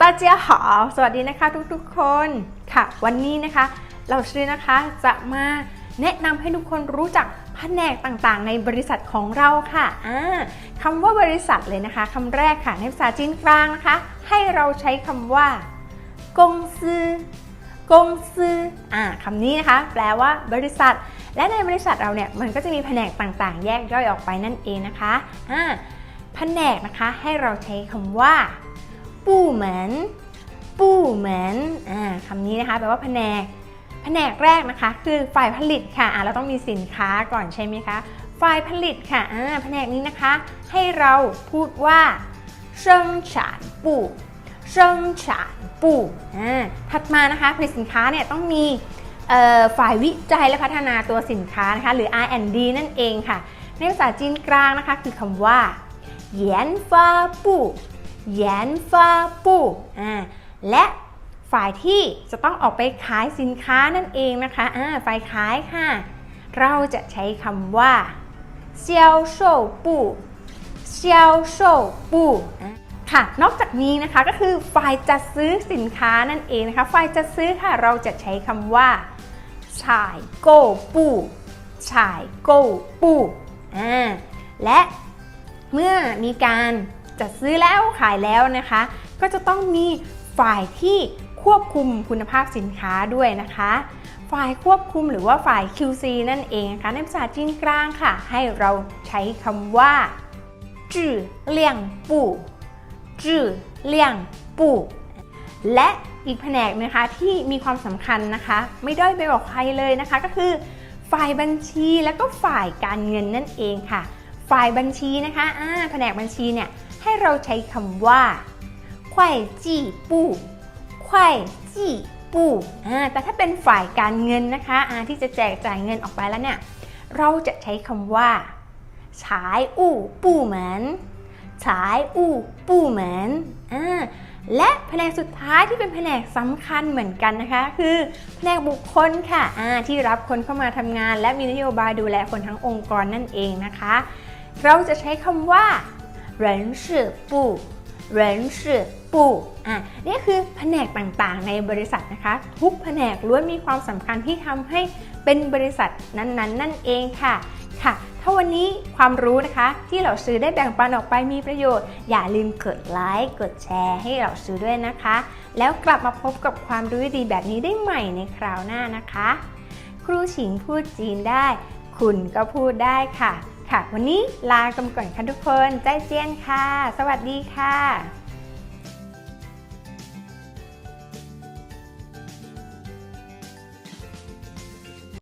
ตาเจียหอสวัสดีนะคะทุกๆคนค่ะ วันนี้นะคะ เราชื่อนะคะจะมาแนะนำให้ทุกคนรู้จักแผนกต่างๆ ในบริษัทของเราค่ะอ่าคำว่าบริษัทเลยนะคะคำแรกค่ะในภาษาจีนกลางนะคะ ให้เราใช้คำว่ากงซือ กงซืออ่าคำนี้นะคะ แปลว่าบริษัท และในบริษัทเราเนี่ยมันก็จะมีแผนกต่างๆ แยกย่อยออกไปนั่นเองนะคะอ่าแผนกนะคะให้เราใช้คำว่า ปู้เหมือนปู้เหมือนอ่าคำนี้นะคะแปลว่าแผนก แผนกแรกนะคะ คือฝ่ายผลิตค่ะอ่าเราต้องมีสินค้าก่อนใช่ไหมคะฝ่ายผลิตค่ะอ่าแผนกนี้นะคะ ให้เราพูดว่าผู้ เซิงฉาปู่ถัดมานะคะผลิตสินค้าเนี่ยต้องมีฝ่ายวิจัยและพัฒนาตัวสินค้านะคะหรือ R&D นั่นเองค่ะ ในภาษาจีนกลางนะคะคือคำว่าเหยียนฟ้าปู่เยนฟ้าปู่และฝ่ายที่จะต้องออกไปขายสินค้านั่นเองนะคะฝ่ายขายค่ะ เราจะใช้คำว่าเซียวโชปู่เซียวโชปู่ ค่ะ นอกจากนี้นะคะก็คือฝ่ายจัดซื้อสินค้านั่นเองนะคะ ฝ่ายจัดซื้อค่ะเราจะใช้คำว่าฉายโกปูฉายโกปูอ่าและเมื่อมีการจัดซื้อแล้วขายแล้วนะคะ ก็จะต้องมีฝ่ายที่ควบคุมคุณภาพสินค้าด้วยนะคะ ฝ่ายควบคุมหรือว่าฝ่าย QC นั่นเองนะคะในภาษาจีนกลางค่ะ ให้เราใช้คำว่าจื่อเลี่ยงปู่ จื่อเลี่ยงปู่และอีกแผนกนะคะที่มีความสำคัญนะคะ ไม่ด้อยไปกว่าใครเลยนะคะ ก็คือ ฝ่ายบัญชีและก็ฝ่ายการเงินนั่นเองค่ะ ฝ่ายบัญชีนะคะอ่าแผนกบัญชีเนี่ยให้เราใช้คำว่าควายจี้ปู้ควายจี้ปู้อ่าแต่ถ้าเป็นฝ่ายการเงินนะคะอ่าที่จะแจกจ่ายเงินออกไปแล้วเนี่ยเราจะใช้คำว่าฉายอู่ปู้เหมือน ฉายอู่ปู้เหมือนอ่าและแผนกสุดท้ายที่เป็นแผนกสำคัญเหมือนกันนะคะ คือแผนกบุคคลค่ะอ่าที่รับคนเข้ามาทำงาน และมีนโยบายดูแลคนทั้งองค์กรนั่นเองนะคะ เราจะใช้คำว่า人事部人事部อ่ะนี่คือแผนกต่างๆ ในบริษัทนะคะ ทุกแผนกล้วนมีความสำคัญที่ทำให้เป็นบริษัทนั้นๆ นั่นเองค่ะ ค่ะ ถ้าวันนี้ความรู้นะคะ ที่เราซื้อได้แบ่งปันออกไปมีประโยชน์ อย่าลืมกดไลค์กดแชร์ให้เราซื้อด้วยนะคะ แล้วกลับมาพบกับความรู้ดีแบบนี้ได้ใหม่ในคราวหน้านะคะ ครูฉิงพูดจีนได้ คุณก็พูดได้ค่ะ ค่ะ วันนี้ลากันก่อนค่ะทุกคนใจเจียนค่ะ สวัสดีค่ะ